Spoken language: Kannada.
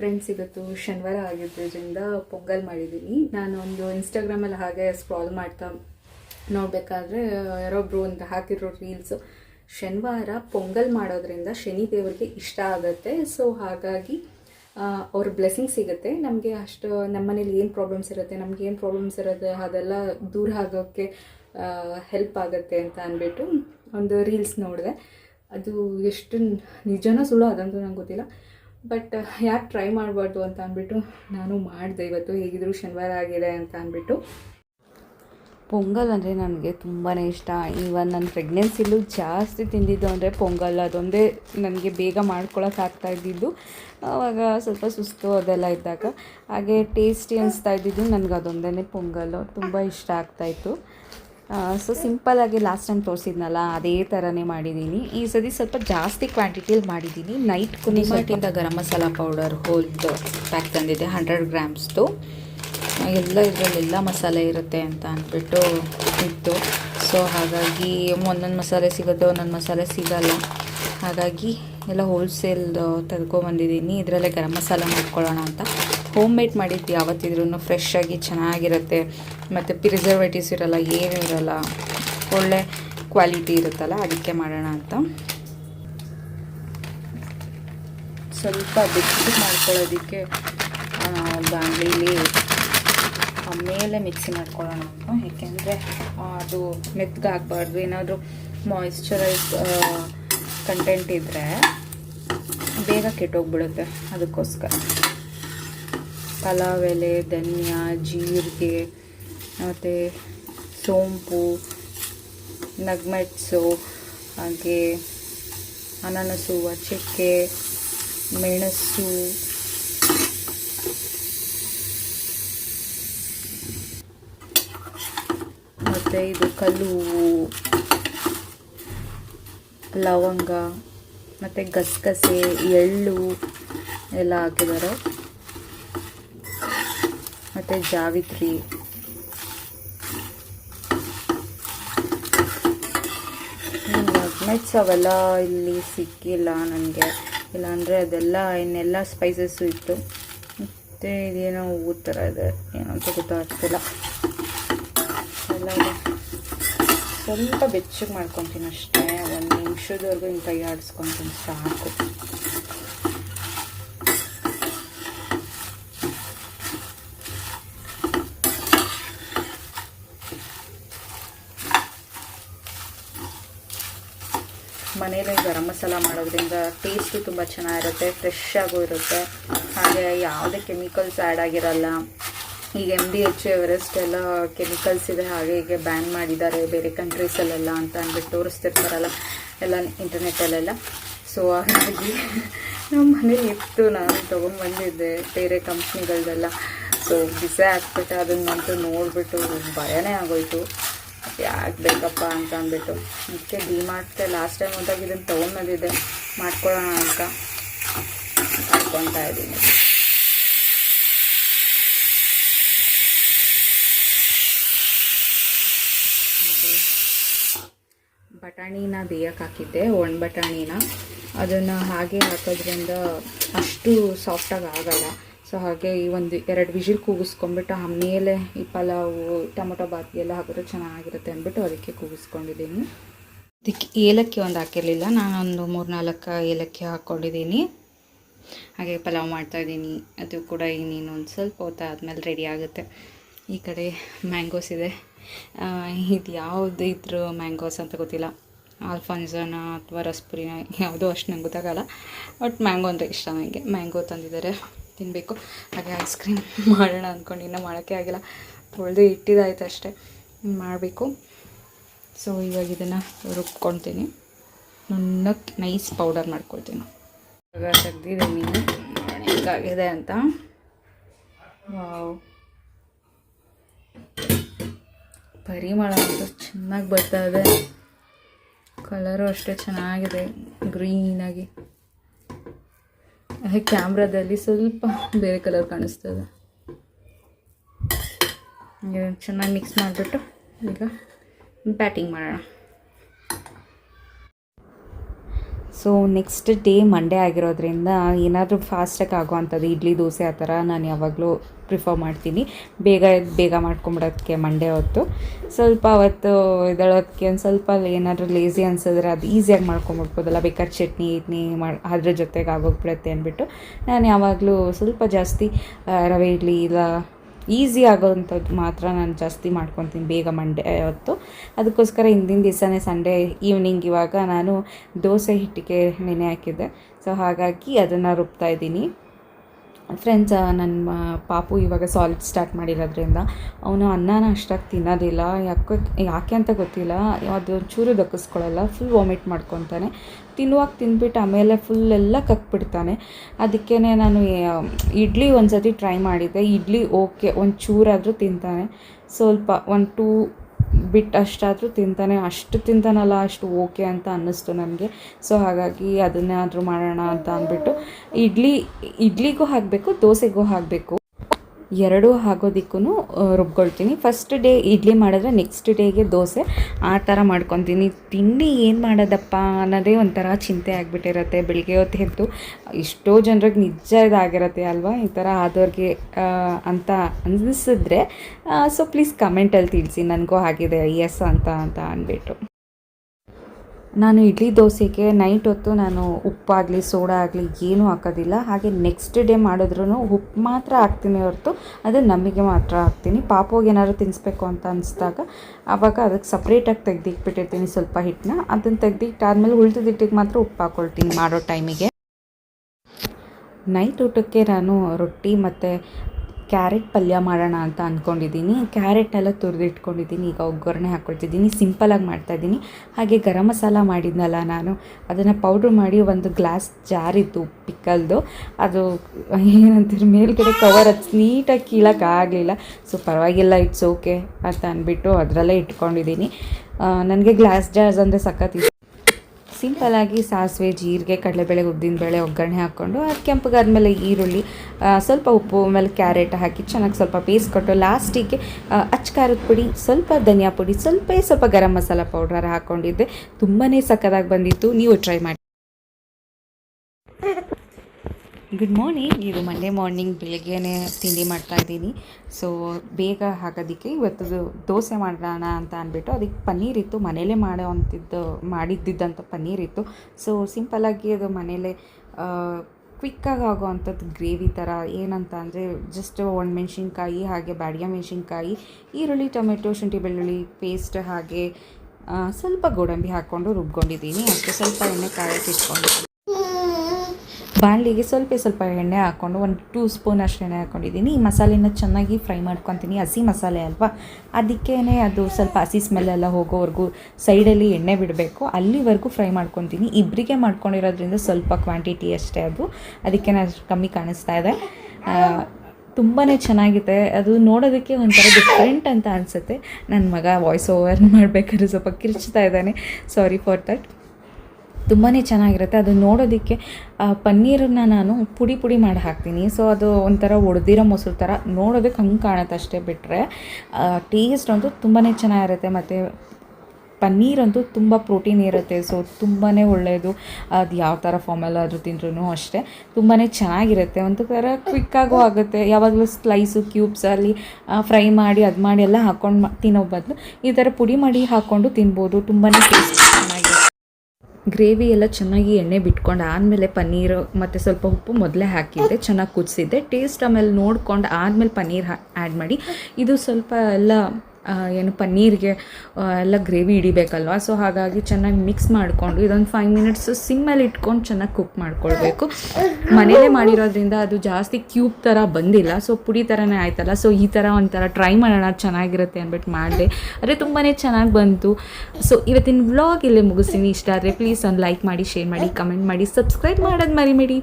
ಫ್ರೆಂಡ್ಸ್ ಇವತ್ತು ಶನಿವಾರ ಆಗಿದ್ದರಿಂದ ಪೊಂಗಲ್ ಮಾಡಿದ್ದೀನಿ. ನಾನು ಒಂದು ಇನ್ಸ್ಟಾಗ್ರಾಮಲ್ಲಿ ಹಾಗೆ ಸ್ಕ್ರಾಲ್ ಮಾಡ್ತಾ ನೋಡಬೇಕಾದ್ರೆ ಯಾರೊಬ್ಬರು ಒಂದು ಹಾಕಿರೋ ರೀಲ್ಸು ಶನಿವಾರ ಪೊಂಗಲ್ ಮಾಡೋದ್ರಿಂದ ಶನಿ ದೇವರಿಗೆ ಇಷ್ಟ ಆಗುತ್ತೆ. ಸೊ ಹಾಗಾಗಿ ಅವ್ರ ಬ್ಲೆಸ್ಸಿಂಗ್ ಸಿಗುತ್ತೆ. ನಮಗೆ ಅಷ್ಟು ನಮ್ಮ ಮನೇಲಿ ಏನು ಪ್ರಾಬ್ಲಮ್ಸ್ ಇರುತ್ತೆ, ನಮ್ಗೆ ಏನು ಪ್ರಾಬ್ಲಮ್ಸ್ ಇರುತ್ತೆ, ಅದೆಲ್ಲ ದೂರ ಆಗೋಕ್ಕೆ ಹೆಲ್ಪ್ ಆಗುತ್ತೆ ಅಂತ ಅಂದ್ಬಿಟ್ಟು ಒಂದು ರೀಲ್ಸ್ ನೋಡಿದೆ. ಅದು ಎಷ್ಟು ನಿಜನೋ ಸುಳ್ಳು ಅದಂತೂ ನಂಗೆ ಗೊತ್ತಿಲ್ಲ. ಬಟ್ ಯಾಕೆ ಟ್ರೈ ಮಾಡಬಾರ್ದು ಅಂತ ಅಂದ್ಬಿಟ್ಟು ನಾನು ಮಾಡಿದೆ. ಇವತ್ತು ಹೇಗಿದ್ರು ಶನಿವಾರ ಆಗಿದೆ ಅಂತ ಅಂದ್ಬಿಟ್ಟು. ಪೊಂಗಲ್ ಅಂದರೆ ನನಗೆ ತುಂಬಾ ಇಷ್ಟ. ಈವನ್ ನನ್ನ ಪ್ರೆಗ್ನೆನ್ಸಿಲೂ ಜಾಸ್ತಿ ತಿಂದಿದ್ದು ಅಂದರೆ ಪೊಂಗಲ್. ಅದೊಂದೇ ನನಗೆ ಬೇಗ ಮಾಡ್ಕೊಳ್ಳೋಕೆ ಆಗ್ತಾ ಇದ್ದಿದ್ದು. ಆವಾಗ ಸ್ವಲ್ಪ ಸುಸ್ತು ಅದೆಲ್ಲ ಇದ್ದಾಗ. ಹಾಗೆ ಟೇಸ್ಟಿ ಅನಿಸ್ತಾ ಇದ್ದಿದ್ದು ನನಗೆ ಅದೊಂದೇ ಪೊಂಗಲ್ಲು ತುಂಬ ಇಷ್ಟ ಆಗ್ತಾಯಿತ್ತು ಸೊ ಸಿಂಪಲ್ಲಾಗಿ ಲಾಸ್ಟ್ ಟೈಮ್ ತೋರಿಸಿದ್ನಲ್ಲ ಅದೇ ಥರನೇ ಮಾಡಿದ್ದೀನಿ ಈ ಸತಿ ಸ್ವಲ್ಪ ಜಾಸ್ತಿ ಕ್ವಾಂಟಿಟಿಯಲ್ಲಿ ಮಾಡಿದ್ದೀನಿ ನೈಟ್ ಕುನಿಮಾಟಿಂದ ಗರಂ ಮಸಾಲ ಪೌಡರ್ ಹೋಲ್ದು ಪ್ಯಾಕ್ ತಂದಿದ್ದೆ ಹಂಡ್ರೆಡ್ ಗ್ರಾಮ್ಸ್ದು ಎಲ್ಲ ಇದರಲ್ಲೆಲ್ಲ ಮಸಾಲೆ ಇರುತ್ತೆ ಅಂತ ಅಂದ್ಬಿಟ್ಟು ಇತ್ತು. ಸೊ ಹಾಗಾಗಿ ಒಂದೊಂದು ಮಸಾಲೆ ಸಿಗುತ್ತೆ ಒಂದೊಂದು ಮಸಾಲೆ ಸಿಗಲ್ಲ. ಹಾಗಾಗಿ ಎಲ್ಲ ಹೋಲ್ಸೇಲ್ ತೆಗೆದುಕೊಂಬಂದಿದ್ದೀನಿ ಇದರಲ್ಲೇ ಗರಂ ಮಸಾಲ ಮಾಡ್ಕೊಳ್ಳೋಣ ಅಂತ. ಹೋಮ್ ಮೇಡ್ ಮಾಡಿದ್ದು ಯಾವತ್ತಿದ್ರೂ ಫ್ರೆಶ್ ಆಗಿ ಚೆನ್ನಾಗಿರುತ್ತೆ. ಮತ್ತು ಪ್ರಿಸರ್ವೇಟಿವ್ಸ್ ಇರಲ್ಲ, ಏನೂ ಇರಲ್ಲ, ಒಳ್ಳೆ ಕ್ವಾಲಿಟಿ ಇರುತ್ತಲ್ಲ, ಅದಕ್ಕೆ ಮಾಡೋಣ ಅಂತ. ಸ್ವಲ್ಪ ಬಿಸಿ ಮಾಡ್ಕೊಳ್ಳೋದಕ್ಕೆ ಬಾಣಲಿಲಿ ಆಮೇಲೆ ಮಿಕ್ಸಿ ಮಾಡ್ಕೊಳ್ಳೋಣ ಅಂತ. ಏಕೆಂದರೆ ಅದು ಮೆತ್ತಗಾಗಬಾರ್ದು ಏನಾದರೂ ಮಾಯಿಶ್ಚರೈಸ್ ಕಂಟೆಂಟ್ ಇದ್ದರೆ ಬೇಗ ಕೆಟ್ಟೋಗ್ಬಿಡುತ್ತೆ. ಅದಕ್ಕೋಸ್ಕರ. ಪಲಾವ್ ಎಲೆ ಧನಿಯಾ, ಜೀರಿಗೆ, ಮತ್ತು ಸೋಂಪು, ನಗ್ಮೆಟ್ಸು, ಹಾಗೆ ಅನಾನಸು ಚಕ್ಕೆ ಮೆಣಸು. ಮತ್ತು ಇದು ಕಲ್ಲು ಲವಂಗ, ಮತ್ತು ಗಸಗಸೆ, ಎಳ್ಳು ಎಲ್ಲ ಹಾಕಿದ್ದಾರೆ. ಮತ್ತು ಜಾವಿತ್ರಿ. ಮೆಟ್ಸ್ ಅವೆಲ್ಲ ಇಲ್ಲಿ ಸಿಕ್ಕಿಲ್ಲ ನನಗೆ. ಇಲ್ಲಾಂದರೆ ಅದೆಲ್ಲ, ಇನ್ನೆಲ್ಲ ಸ್ಪೈಸಸ್ಸು ಇತ್ತು. ಮತ್ತು ಇದೇನೋ ಹೂವು ಥರ ಇದೆ. ಏನೋ ಅಂತ ಗೊತ್ತಾಗ್ತಿಲ್ಲ. ಎಲ್ಲ ಸ್ವಲ್ಪ ಬೆಚ್ಚಗೆ ಮಾಡ್ಕೊತೀನಿ ಅಷ್ಟೇ. ಒಂದು ನಿಮಿಷದವರೆಗೂ ಹಿಂಗೆ ಕೈ ಆಡಿಸ್ಕೊತೀನಿ ಸಾಕು. ಮಸಾಲ ಮಾಡೋದ್ರಿಂದ ಟೇಸ್ಟು ತುಂಬ ಚೆನ್ನಾಗಿರುತ್ತೆ ಫ್ರೆಶ್ ಆಗು ಇರುತ್ತೆ. ಹಾಗೆ ಯಾವುದೇ ಕೆಮಿಕಲ್ಸ್ ಆ್ಯಡ್ ಆಗಿರಲ್ಲ. ಈಗ ಎಂ ಡಿ ಎಚ್ ಎವರೆಸ್ಟ್ ಎಲ್ಲ ಕೆಮಿಕಲ್ಸ್ ಇದೆ, ಹಾಗೆ ಹೀಗೆ ಬ್ಯಾನ್ ಮಾಡಿದ್ದಾರೆ ಬೇರೆ ಕಂಟ್ರೀಸಲ್ಲೆಲ್ಲ ಅಂತ ಅಂದ್ಬಿಟ್ಟು ತೋರಿಸ್ತಿರ್ತಾರಲ್ಲ, ಎಲ್ಲ ಇಂಟರ್ನೆಟ್ಟಲ್ಲೆಲ್ಲ ಸೊ ಹಾಗಾಗಿ ನಮ್ಮ ಮನೇಲಿ ಇತ್ತು, ನಾನು ತೊಗೊಂಡ್ಬಂದಿದ್ದೆ ಬೇರೆ ಕಂಪ್ನಿಗಳದೆಲ್ಲ ಸೊ ಬಿಸಿ ಹಾಕ್ಬಿಟ್ಟು ಅದನ್ನಂತೂ ನೋಡಿಬಿಟ್ಟು ಭಯನೇ ಆಗೋಯ್ತು. ಯಾಕೆ ಬೇಕಪ್ಪ ಅಂತ ಅಂದ್ಬಿಟ್ಟು. ಅದಕ್ಕೆ ಮಾಡ್ತೆ ಲಾಸ್ಟ್ ಟೈಮ್ ಹೋದಾಗ ಇದನ್ನು ತೊಗೊಂಡಿದ್ದೆ ಮಾಡ್ಕೊಳ್ಳೋಣ ಅಂತ ಮಾಡ್ಕೊತಾ ಇದ್ದೀನಿ. ಬಟಾಣಿನ ಬೇಯಕ್ಕೆ ಹಾಕಿದ್ದೆ, ಒಣ ಬಟಾಣಿನ. ಅದನ್ನು ಹಾಗೆ ಹಾಕೋದ್ರಿಂದ ಅಷ್ಟು ಸಾಫ್ಟಾಗಿ ಆಗಲ್ಲ. ಸೊ ಹಾಗೆ ಈ ಒಂದು ಎರಡು ವಿಜಿಲ್ ಕೂಗಿಸ್ಕೊಂಡ್ಬಿಟ್ಟು ಆಮೇಲೆ ಈ ಪಲಾವು, ಟೊಮೊಟೊ ಬಾತ್ಗೆಲ್ಲ ಹಾಕಿದ್ರೆ ಚೆನ್ನಾಗಿರುತ್ತೆ ಅಂದ್ಬಿಟ್ಟು ಅದಕ್ಕೆ ಕೂಗಿಸ್ಕೊಂಡಿದ್ದೀನಿ. ಅದಕ್ಕೆ ಏಲಕ್ಕಿ ಒಂದು ಹಾಕಿರಲಿಲ್ಲ, ನಾನೊಂದು ಮೂರು ನಾಲ್ಕು ಏಲಕ್ಕಿ ಹಾಕ್ಕೊಂಡಿದ್ದೀನಿ. ಹಾಗೆ ಪಲಾವ್ ಮಾಡ್ತಾಯಿದ್ದೀನಿ, ಅದು ಕೂಡ ಇನ್ನೇನು ಒಂದು ಸ್ವಲ್ಪ ಹೊತ್ತು ಆದಮೇಲೆ ರೆಡಿ ಆಗುತ್ತೆ. ಈ ಕಡೆ ಮ್ಯಾಂಗೋಸ್ ಇದೆ. ಇದು ಯಾವುದು ಇದ್ರ ಮ್ಯಾಂಗೋಸ್ ಅಂತ ಗೊತ್ತಿಲ್ಲ. ಆಲ್ಫಾನ್ಸನ ಅಥವಾ ರಸ್ಪುರಿನ ಯಾವುದೂ ಅಷ್ಟು ನಂಗೆ ಗೊತ್ತಾಗಲ್ಲ. ಬಟ್ ಮ್ಯಾಂಗೋ ಅಂದರೆ ಇಷ್ಟ ನನಗೆ ಮ್ಯಾಂಗೋ ತಂದಿದ್ದಾರೆ. ತಿನ್ನಬೇಕು ಹಾಗೆ ಐಸ್ ಕ್ರೀಮ್ ಮಾಡೋಣ ಅಂದ್ಕೊಂಡು ಇನ್ನೂ ಮಾಡೋಕ್ಕೆ ಆಗಿಲ್ಲ. ತೊಳೆದು ಇಟ್ಟಿದ್ದಾಯ್ತು ಅಷ್ಟೇ. ಮಾಡಬೇಕು. ಸೊ ಇವಾಗ ಇದನ್ನು ರುಬ್ಕೊಳ್ತೀನಿ ನುಣ್ಣಕ್ಕೆ ನೈಸ್ ಪೌಡರ್ ಮಾಡ್ಕೊಳ್ತೀನಿ ಇವಾಗ ತೆಗ್ದಿದೆ ಮೀನು ಹೆಂಗಾಗಿದೆ ಅಂತ. ವಾವ್ ಪರಿಮಳ ಅಂತ ಚೆನ್ನಾಗಿ ಬರ್ತಾ ಇದೆ. ಕಲರು ಅಷ್ಟೇ ಚೆನ್ನಾಗಿದೆ ಗ್ರೀನಾಗಿ ಕ್ಯಾಮ್ರಾದಲ್ಲಿ ಸ್ವಲ್ಪ ಬೇರೆ ಕಲರ್ ಕಾಣಿಸ್ತದೆ. ಚೆನ್ನಾಗಿ ಮಿಕ್ಸ್ ಮಾಡಿಬಿಟ್ಟು ಈಗ ಬ್ಯಾಟಿಂಗ್ ಮಾಡೋಣ. ಸೊ ನೆಕ್ಸ್ಟ್ ಡೇ ಮಂಡೇ ಆಗಿರೋದ್ರಿಂದ ಏನಾದರೂ ಫಾಸ್ಟಾಗಿ ಆಗೋವಂಥದ್ದು, ಇಡ್ಲಿ, ದೋಸೆ ಆ ಥರ ನಾನು ಯಾವಾಗಲೂ ಪ್ರಿಫರ್ ಮಾಡ್ತೀನಿ. ಬೇಗ ಬೇಗ ಮಾಡ್ಕೊಂಬಿಡೋದಕ್ಕೆ ಮಂಡೇ ಹೊತ್ತು. ಸ್ವಲ್ಪ ಅವತ್ತು ಇದಳೋದಕ್ಕೆ ಒಂದು ಸ್ವಲ್ಪ ಏನಾದರೂ ಲೇಸಿ ಅನ್ಸಿದ್ರೆ ಅದು ಈಸಿಯಾಗಿ ಮಾಡ್ಕೊಂಬಿಡ್ಬೋದಲ್ಲ ಬೇಕಾದ್ರೆ ಚಟ್ನಿ, ಇಟ್ನಿ ಮಾಡಿ, ಅದ್ರ ಜೊತೆಗೆ ಆಗೋಗ್ಬಿಡುತ್ತೆ ಅಂದ್ಬಿಟ್ಟು ನಾನು ಯಾವಾಗಲೂ ಸ್ವಲ್ಪ ಜಾಸ್ತಿ ರವೆ ಇಡ್ಲಿ ಇಲ್ಲ ಈಸಿ ಆಗೋವಂಥದ್ದು ಮಾತ್ರ ನಾನು ಜಾಸ್ತಿ ಮಾಡ್ಕೊತೀನಿ ಬೇಗ ಮಂಡೇ ಹೊತ್ತು. ಅದಕ್ಕೋಸ್ಕರ ಹಿಂದಿನ ದಿವಸನೇ ಸಂಡೇ ಈವ್ನಿಂಗ್ ಇವಾಗ ನಾನು ದೋಸೆ ಹಿಟ್ಟಿಗೆ ನೆನೆ ಹಾಕಿದ್ದೆ. ಸೊ ಹಾಗಾಗಿ ಅದನ್ನು ರುಬ್ತಾ ಇದ್ದೀನಿ. ಫ್ರೆಂಡ್ಸ್ ನನ್ನ ಪಾಪು ಇವಾಗ ಸಾಲಿಡ್ ಸ್ಟಾರ್ಟ್ ಮಾಡಿರೋದ್ರಿಂದ ಅವನು ಅನ್ನನ ಅಷ್ಟಾಗಿ ತಿನ್ನೋದಿಲ್ಲ. ಯಾಕೆ ಯಾಕೆ ಅಂತ ಗೊತ್ತಿಲ್ಲ. ಅದು ಚೂರು ದಕ್ಕಿಸ್ಕೊಳ್ಳಲ್ಲ. ಫುಲ್ ವಾಮಿಟ್ ಮಾಡ್ಕೊತಾನೆ ತಿನ್ನುವಾಗ ತಿಂದ್ಬಿಟ್ಟು ಆಮೇಲೆ ಫುಲ್ ಎಲ್ಲ ಕಕ್ಬಿಡ್ತಾನೆ. ಅದಕ್ಕೇ ನಾನು ಇಡ್ಲಿ ಒಂದು ಸತಿ ಟ್ರೈ ಮಾಡಿದ್ದೆ. ಇಡ್ಲಿ ಓಕೆ ಒಂದು ಚೂರಾದರೂ ತಿಂತಾನೆ. ಸ್ವಲ್ಪ ಒಂದು ಟೂ ಬಿಟ್ಟು ಅಷ್ಟಾದರೂ ತಿಂತಾನೆ, ಅಷ್ಟು ತಿಂತಾನಲ್ಲ, ಅಷ್ಟು ಓಕೆ ಅಂತ ಅನ್ನಿಸ್ತು ನನಗೆ. ಸೊ ಹಾಗಾಗಿ ಅದನ್ನೇ ಮಾಡೋಣ ಅಂತ ಅಂದ್ಬಿಟ್ಟು, ಇಡ್ಲಿ, ಇಡ್ಲಿಗೂ ಹಾಕಬೇಕು, ದೋಸೆಗೂ ಹಾಕಬೇಕು. ಎರಡೂ ಆಗೋದಿಕ್ಕೂ ರುಬ್ಕೊಳ್ತೀನಿ. ಫಸ್ಟ್ ಡೇ ಇಡ್ಲಿ ಮಾಡಿದ್ರೆ ನೆಕ್ಸ್ಟ್ ಡೇಗೆ ದೋಸೆ. ಆ ಥರ ಮಾಡ್ಕೊತೀನಿ. ತಿಂಡಿ ಏನು ಮಾಡೋದಪ್ಪ ಅನ್ನೋದೇ ಒಂಥರ ಚಿಂತೆ ಆಗಿಬಿಟ್ಟಿರುತ್ತೆ. ಬೆಳಿಗ್ಗೆ ಹೊತ್ತು ಎದ್ದು ಎಷ್ಟೋ ಜನರಿಗೆ ನಿಜ ಇದಾಗಿರುತ್ತೆ ಅಲ್ವಾ? ಈ ಥರ ಆದವ್ರಿಗೆ ಅಂತ ಅನ್ನಿಸಿದ್ರೆ ಸೊ ಪ್ಲೀಸ್ ಕಮೆಂಟಲ್ಲಿ ತಿಳಿಸಿ. ನನಗೂ ಆಗಿದೆ ಎಸ್ ಅಂತ ಅಂತ ಅಂದ್ಬಿಟ್ಟು ನಾನು ಇಡ್ಲಿ ದೋಸೆಗೆ ನೈಟ್ ಹೊತ್ತು ನಾನು ಉಪ್ಪಾಗಲಿ ಸೋಡಾ ಆಗಲಿ ಏನೂ ಹಾಕೋದಿಲ್ಲ. ಹಾಗೆ ನೆಕ್ಸ್ಟ್ ಡೇ ಮಾಡಿದ್ರೂ ಉಪ್ಪು ಮಾತ್ರ ಹಾಕ್ತೀನಿ ಹೊರತು ಅದು ನಮಗೆ ಮಾತ್ರ ಹಾಕ್ತೀನಿ. ಪಾಪೋಗೆ ಏನಾದ್ರು ತಿನ್ನಿಸ್ಬೇಕು ಅಂತ ಅನಿಸ್ದಾಗ ಆವಾಗ ಅದಕ್ಕೆ ಸಪ್ರೇಟಾಗಿ ತೆಗ್ದಿಟ್ಬಿಟ್ಟಿರ್ತೀನಿ ಸ್ವಲ್ಪ ಹಿಟ್ಟನ್ನ. ಅದನ್ನು ತೆಗ್ದಿಟ್ಟಾದ್ಮೇಲೆ ಉಳಿದ ಹಿಟ್ಟಿಗೆ ಮಾತ್ರ ಉಪ್ಪು ಹಾಕ್ಕೊಳ್ತೀನಿ ಮಾಡೋ ಟೈಮಿಗೆ ನೈಟ್ ಊಟಕ್ಕೆ ನಾನು ರೊಟ್ಟಿ ಮತ್ತು ಕ್ಯಾರೆಟ್ ಪಲ್ಯ ಮಾಡೋಣ ಅಂತ ಅಂದ್ಕೊಂಡಿದ್ದೀನಿ. ಕ್ಯಾರೆಟ್ನೆಲ್ಲ ತುರಿದಿಟ್ಕೊಂಡಿದ್ದೀನಿ. ಈಗ ಒಗ್ಗರಣೆ ಹಾಕ್ಕೊಳ್ತಿದ್ದೀನಿ. ಸಿಂಪಲಾಗಿ ಮಾಡ್ತಾಯಿದ್ದೀನಿ ಹಾಗೆ ಗರಂ ಮಸಾಲ ಮಾಡಿದ್ನಲ್ಲ ನಾನು. ಅದನ್ನು ಪೌಡ್ರ್ ಮಾಡಿ ಒಂದು ಗ್ಲಾಸ್ ಜಾರಿತ್ತು ಪಿಕ್ಕಲ್ದು ಅದು ಏನಂತೀರಿ, ಮೇಲ್ಗಡೆ ಕವರ್ ಹಚ್ಚಿ ನೀಟಾಗಿ ಕೀಳೋಕ್ಕಾಗಲಿಲ್ಲ ಸೊ ಪರವಾಗಿಲ್ಲ ಇಟ್ಸ್ ಓಕೆ ಅಂತ ಅಂದ್ಬಿಟ್ಟು ಅದರಲ್ಲೇ ಇಟ್ಕೊಂಡಿದ್ದೀನಿ. ನನಗೆ ಗ್ಲಾಸ್ ಜಾರ್ಸ್ ಅಂದರೆ ಸಖತ್ ಇಷ್ಟ. ಸಿಂಪಲಾಗಿ ಸಾಸಿವೆ, ಜೀರಿಗೆ, ಕಡಲೆಬೇಳೆ, ಉದ್ದಿನ ಬೇಳೆ, ಒಗ್ಗರಣೆ ಹಾಕ್ಕೊಂಡು ಅದು ಕೆಂಪಗಾದ್ಮೇಲೆ ಈರುಳ್ಳಿ ಸ್ವಲ್ಪ ಉಪ್ಪು, ಆಮೇಲೆ ಕ್ಯಾರೆಟ್ ಹಾಕಿ ಚೆನ್ನಾಗಿ ಸ್ವಲ್ಪ ಪೇಸ್ಟ್ ಕೊಟ್ಟು ಲಾಸ್ಟಿಗೆ ಅಚ್ಚ ಖಾರದ ಪುಡಿ, ಸ್ವಲ್ಪ ಧನಿಯಾ ಪುಡಿ, ಸ್ವಲ್ಪ ಸ್ವಲ್ಪ ಗರಂ ಮಸಾಲ ಪೌಡರ್ ಹಾಕ್ಕೊಂಡಿದ್ದೆ ತುಂಬಾ ಸಕ್ಕದಾಗಿ ಬಂದಿತ್ತು. ನೀವು ಟ್ರೈ ಮಾಡಿ. ಗುಡ್ ಮಾರ್ನಿಂಗ್ ಇದು ಮಂಡೇ ಮಾರ್ನಿಂಗ್ ಬೆಳಗ್ಗೆನೇ ತಿಂಡಿ ಮಾಡ್ತಾ ಇದ್ದೀನಿ. ಸೊ ಬೇಗ ಹಾಕೋದಕ್ಕೆ ಇವತ್ತು ದೋಸೆ ಮಾಡೋಣ ಅಂತ ಅಂದ್ಬಿಟ್ಟು ಅದಕ್ಕೆ ಪನ್ನೀರ್ ಇತ್ತು. ಮನೇಲೇ ಮಾಡೋ ಅಂತಿದ್ದು ಮಾಡಿದ್ದಿದ್ದಂಥ ಪನ್ನೀರ್ ಇತ್ತು. ಸೊ ಸಿಂಪಲ್ಲಾಗಿ ಅದು ಮನೇಲೇ ಕ್ವಿಕ್ಕಾಗಿ ಆಗೋ ಅಂಥದ್ದು ಗ್ರೇವಿ ಥರ ಏನಂತ ಅಂದರೆ ಜಸ್ಟ್ ಒಣಮೆಣ್ಸಿನ್ಕಾಯಿ ಹಾಗೆ ಬ್ಯಾಡಿಗೆ ಮೆಣಸಿನ್ಕಾಯಿ, ಈರುಳ್ಳಿ, ಟೊಮೆಟೊ, ಶುಂಠಿ ಬೆಳ್ಳುಳ್ಳಿ ಪೇಸ್ಟ್ ಹಾಗೆ ಸ್ವಲ್ಪ ಗೋಡಂಬಿ ಹಾಕ್ಕೊಂಡು ರುಬ್ಕೊಂಡಿದ್ದೀನಿ. ಅಷ್ಟು ಸ್ವಲ್ಪ ಎಣ್ಣೆ ಕಾಯಕ್ಕೆ ಇಟ್ಕೊಂಡಿದ್ದೀನಿ. ಬಾಣಲಿಗೆ ಸ್ವಲ್ಪ ಸ್ವಲ್ಪ ಎಣ್ಣೆ ಹಾಕ್ಕೊಂಡು ಒಂದು ಟೂ ಸ್ಪೂನ್ ಅಷ್ಟು ಎಣ್ಣೆ ಹಾಕ್ಕೊಂಡಿದ್ದೀನಿ. ಈ ಮಸಾಲೆನ ಚೆನ್ನಾಗಿ ಫ್ರೈ ಮಾಡ್ಕೊತೀನಿ. ಹಸಿ ಮಸಾಲೆ ಅಲ್ವಾ? ಅದಕ್ಕೇ ಅದು ಸ್ವಲ್ಪ ಹಸಿ ಸ್ಮೆಲ್ಲೆಲ್ಲ ಹೋಗೋವರೆಗೂ ಸೈಡಲ್ಲಿ ಎಣ್ಣೆ ಬಿಡಬೇಕು. ಅಲ್ಲಿವರೆಗೂ ಫ್ರೈ ಮಾಡ್ಕೊತೀನಿ. ಇಬ್ಬರಿಗೆ ಮಾಡ್ಕೊಂಡಿರೋದ್ರಿಂದ ಸ್ವಲ್ಪ ಕ್ವಾಂಟಿಟಿ ಅಷ್ಟೇ ಅದು. ಅದಕ್ಕೆ ಅಷ್ಟು ಕಮ್ಮಿ ಕಾಣಿಸ್ತಾ ಇದೆ. ತುಂಬಾ ಚೆನ್ನಾಗಿದೆ. ಅದು ನೋಡೋದಕ್ಕೆ ಒಂಥರ ಡಿಫ್ರೆಂಟ್ ಅಂತ ಅನಿಸುತ್ತೆ. ನನ್ನ ಮಗ ವಾಯ್ಸ್ ಓವರ್ ಮಾಡಬೇಕಾದ್ರೆ ಸ್ವಲ್ಪ ಕಿರ್ಚ್ತಾ ಇದ್ದಾನೆ. ಸಾರಿ ಫಾರ್ ದಟ್ ತುಂಬಾ ಚೆನ್ನಾಗಿರುತ್ತೆ. ಅದು ನೋಡೋದಕ್ಕೆ ಪನ್ನೀರನ್ನ ನಾನು ಪುಡಿ ಪುಡಿ ಮಾಡಿ ಹಾಕ್ತೀನಿ. ಸೊ ಅದು ಒಂಥರ ಒಡೆದಿರೋ ಮೊಸರು ಥರ ನೋಡೋದಕ್ಕೆ ಹಂಗೆ ಕಾಣುತ್ತೆ ಅಷ್ಟೇ ಬಿಟ್ಟರೆ ಟೇಸ್ಟ್ ಅಂತೂ ತುಂಬಾ ಚೆನ್ನಾಗಿರುತ್ತೆ. ಮತ್ತು ಪನ್ನೀರಂತೂ ತುಂಬ ಪ್ರೋಟೀನ್ ಇರುತ್ತೆ. ಸೊ ತುಂಬಾ ಒಳ್ಳೆಯದು ಅದು ಯಾವ ಥರ ಫಾರ್ಮಲ್ಲಾದರೂ ತಿಂದ್ರೂ ಅಷ್ಟೇ. ತುಂಬಾ ಚೆನ್ನಾಗಿರುತ್ತೆ. ಒಂದು ಥರ ಕ್ವಿಕ್ಕಾಗೂ ಆಗುತ್ತೆ. ಯಾವಾಗಲೂ ಸ್ಲೈಸು ಕ್ಯೂಬ್ಸಲ್ಲಿ ಫ್ರೈ ಮಾಡಿ, ಅದು ಮಾಡಿ ಎಲ್ಲ ಹಾಕ್ಕೊಂಡು ತಿನ್ನೋ ಬದಲು ಈ ಥರ ಪುಡಿ ಮಾಡಿ ಹಾಕ್ಕೊಂಡು ತಿನ್ಬೋದು. ತುಂಬಾ ಟೇಸ್ಟ್ ಚೆನ್ನಾಗಿರುತ್ತೆ. ಗ್ರೇವಿ ಎಲ್ಲ ಚೆನ್ನಾಗಿ ಎಣ್ಣೆ ಬಿಟ್ಕೊಂಡು ಆದಮೇಲೆ ಪನ್ನೀರು ಮತ್ತು ಸ್ವಲ್ಪ ಉಪ್ಪು ಮೊದಲೇ ಹಾಕಿದ್ದೆ, ಚೆನ್ನಾಗಿ ಕುದಿಸಿದ್ದೆ. ಟೇಸ್ಟ್ ಆಮೇಲೆ ನೋಡ್ಕೊಂಡು ಆದಮೇಲೆ ಪನ್ನೀರ್ ಹಾ ಆ್ಯಡ್ ಮಾಡಿ. ಇದು ಸ್ವಲ್ಪ ಎಲ್ಲ ಏನು ಪನ್ನೀರ್ಗೆ ಎಲ್ಲ ಗ್ರೇವಿ ಹಿಡಿಬೇಕಲ್ವ? ಸೊ ಹಾಗಾಗಿ ಚೆನ್ನಾಗಿ ಮಿಕ್ಸ್ ಮಾಡಿಕೊಂಡು ಇದೊಂದು ಫೈವ್ ಮಿನಿಟ್ಸ್ ಸಿಮ್ಮಲ್ಲಿ ಇಟ್ಕೊಂಡು ಚೆನ್ನಾಗಿ ಕುಕ್ ಮಾಡ್ಕೊಳ್ಬೇಕು. ಮನೇಲೇ ಮಾಡಿರೋದ್ರಿಂದ ಅದು ಜಾಸ್ತಿ ಕ್ಯೂಬ್ ಥರ ಬಂದಿಲ್ಲ. ಸೊ ಪುಡಿ ಥರನೇ ಆಯ್ತಲ್ಲ. ಸೊ ಈ ಥರ ಒಂಥರ ಟ್ರೈ ಮಾಡೋಣ, ಚೆನ್ನಾಗಿರುತ್ತೆ ಅಂದ್ಬಿಟ್ಟು ಮಾಡಿದೆ. ಆದರೆ ತುಂಬಾ ಚೆನ್ನಾಗಿ ಬಂತು. ಸೊ ಇವತ್ತಿನ ವ್ಲಾಗ್ ಇಲ್ಲೇ ಮುಗಿಸ್ತೀನಿ. ಇಷ್ಟ ಆದರೆ ಪ್ಲೀಸ್ ಒಂದು ಲೈಕ್ ಮಾಡಿ ಶೇರ್ ಮಾಡಿ ಕಮೆಂಟ್ ಮಾಡಿ ಸಬ್ಸ್ಕ್ರೈಬ್ ಮಾಡೋದು ಮರಿಬೇಡಿ.